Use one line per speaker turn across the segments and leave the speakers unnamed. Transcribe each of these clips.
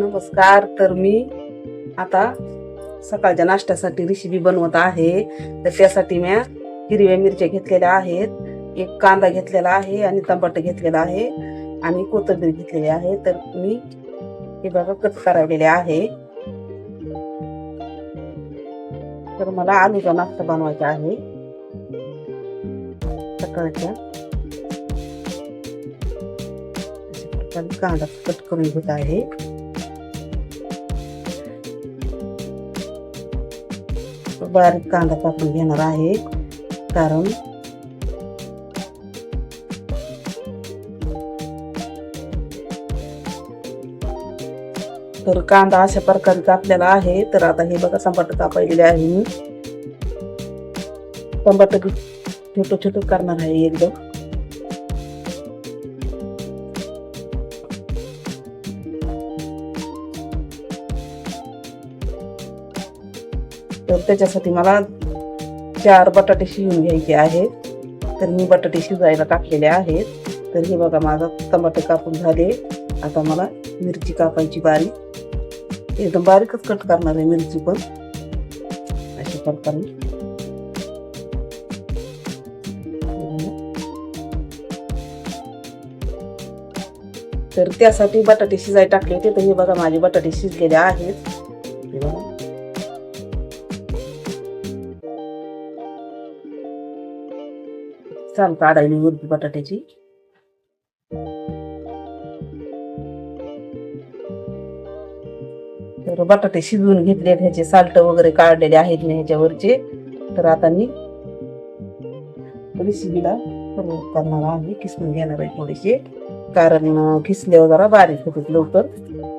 नमस्कार. तर मी आता सकाळच्या नाश्त्यासाठी रेसिपी बनवत आहे. तर त्यासाठी मी हिरव्या मिरच्या घेतलेल्या आहेत एक कांदा घेतलेला आहे आणि टमाटर घेतलेला आहे आणि कोथिंबीर घेतलेली आहे. तर मी हे बघा कट करावलेले आहे. तर मला आलूचा नाश्ता बनवायचा आहे. सकाळच्या कांदा कट करून घेत आहे. बारीक कांदा कापून घेणार आहे. कारण तर कांदा अशा प्रकारे कापलेला आहे. तर आता हे बघा टमाटर कापायलेले आहे मी. टमाटर छोटं छोटं करणार आहे एकदम. तर त्याच्यासाठी मला चार बटाटे शिजून घ्यायचे आहेत. तर मी बटाटे शिजायला टाकलेले आहेत. तर हे बघा माझा टमाटे कापून झाले. आता मला मिरची कापायची बारीक. एकदम बारीकच कट करणार आहे मिरची पण. अशी प्रकारे तर त्यासाठी बटाटे शिजाय टाकले होते तर हे बघा माझे बटाटे शिजलेले आहेत. चाल काढायली मुरगी बटाट्याची. तर बटाटे शिजवून घेतले ह्याचे साल्ट वगैरे काढलेले आहेत मी ह्याच्यावरचे. तर आता मी रेसिपीला करणार आहे. किसून घेणार आहे थोडेसे. कारण अं, किसल्यावर जरा बारीक होते लवकर.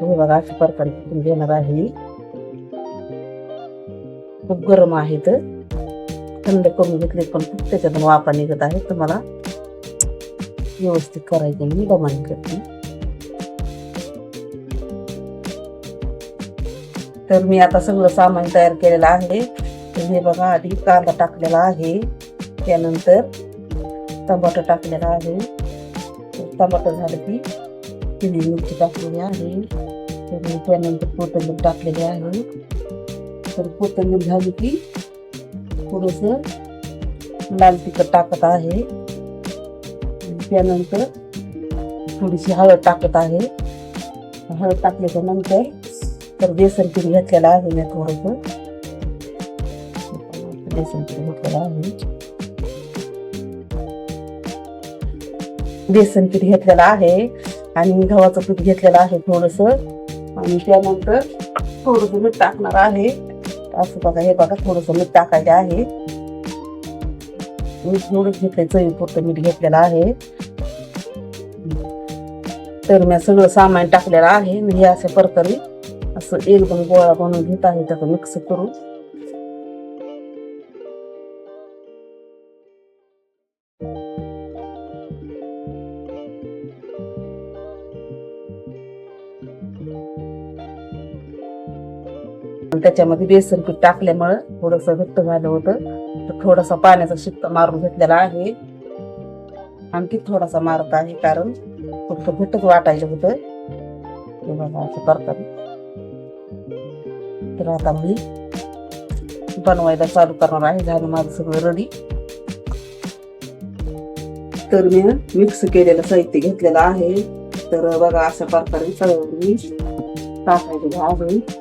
तुम्ही बघा अशा प्रकारे घेणार आहे खूप गरम आहे तर. थंड करून घेतले पण खूप त्याच्यातून वाफा निघत आहे तर मला व्यवस्थित करायचे मी दमाने करते. तर मी आता सगळं सामान तयार केलेलं आहे. हे बघा आधी कांदा टाकलेला आहे. त्यानंतर टमाटो टाकलेला आहे. टमाटो झालं की हिरवी मिरची टाकलेली आहे. तर त्यानंतर कोथिंबीर टाकलेली आहे. तर कोथिंबीर झाली की थोडस लाल तिखट टाकत आहे. त्यानंतर थोडीशी हळद टाकत आहे. हळद टाकल्याच्या नंतर तर बेसन पीठ घेतलेलं आहे मी थोडस. बेसन पीठ घेतलेलं आहे. बेसन पीठ घेतलेलं आहे आणि गव्हाचं पीठ घेतलेलं आहे थोडस. आणि त्यानंतर थोडस मीठ टाकणार आहे. असं बघा हे बघा थोडंसं मीठ टाकायचं आहे. मीठ थोडं घेतलंय चवीपुरतं मीठ घेतलेलं आहे. तर मी सगळं सामान टाकलेलं आहे. आणि हे असं परतरी असं एकदम गोळा बनवून घेत आहे त्याचं मिक्स करून. त्याच्यामध्ये बेसन पीठ टाकल्यामुळं थोडस घट्ट झालं होतं. तर थोडासा पाण्याचा शिक्का मारून घेतलेला आहे. आणखी थोडासा मारत आहे कारण फक्त घट्टच वाटायचं होतं. हे बघा असं प्रकारे तर आता मी बनवायला चालू करणार आहे. झालं माझं सगळं रेडी तर मी मिक्स केलेलं साहित्य घेतलेलं आहे. तर बघा अशा प्रकारे सगळं मी टाकायचं आहे.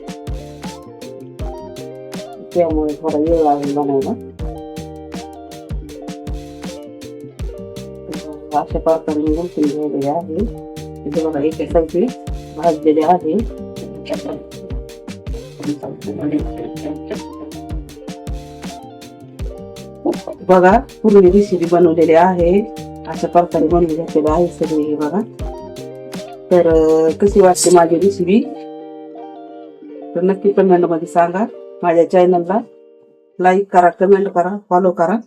त्यामुळे थोडा वेळ लागेल बनायला अशा प्रकारे मी गुंतून घ्यायले आहे इथे बघा एक सगळी भाजलेले आहे बघा पूर्वी रेसिपी बनवलेली आहे अशा प्रकारे बनवून घेतलेली आहे सगळी हे बघा तर कशी वाटते माझी रेसिपी तर नक्की कमेंटमध्ये सांगा माझ्या चॅनलला लाईक करा कमेंट करा फॉलो करा.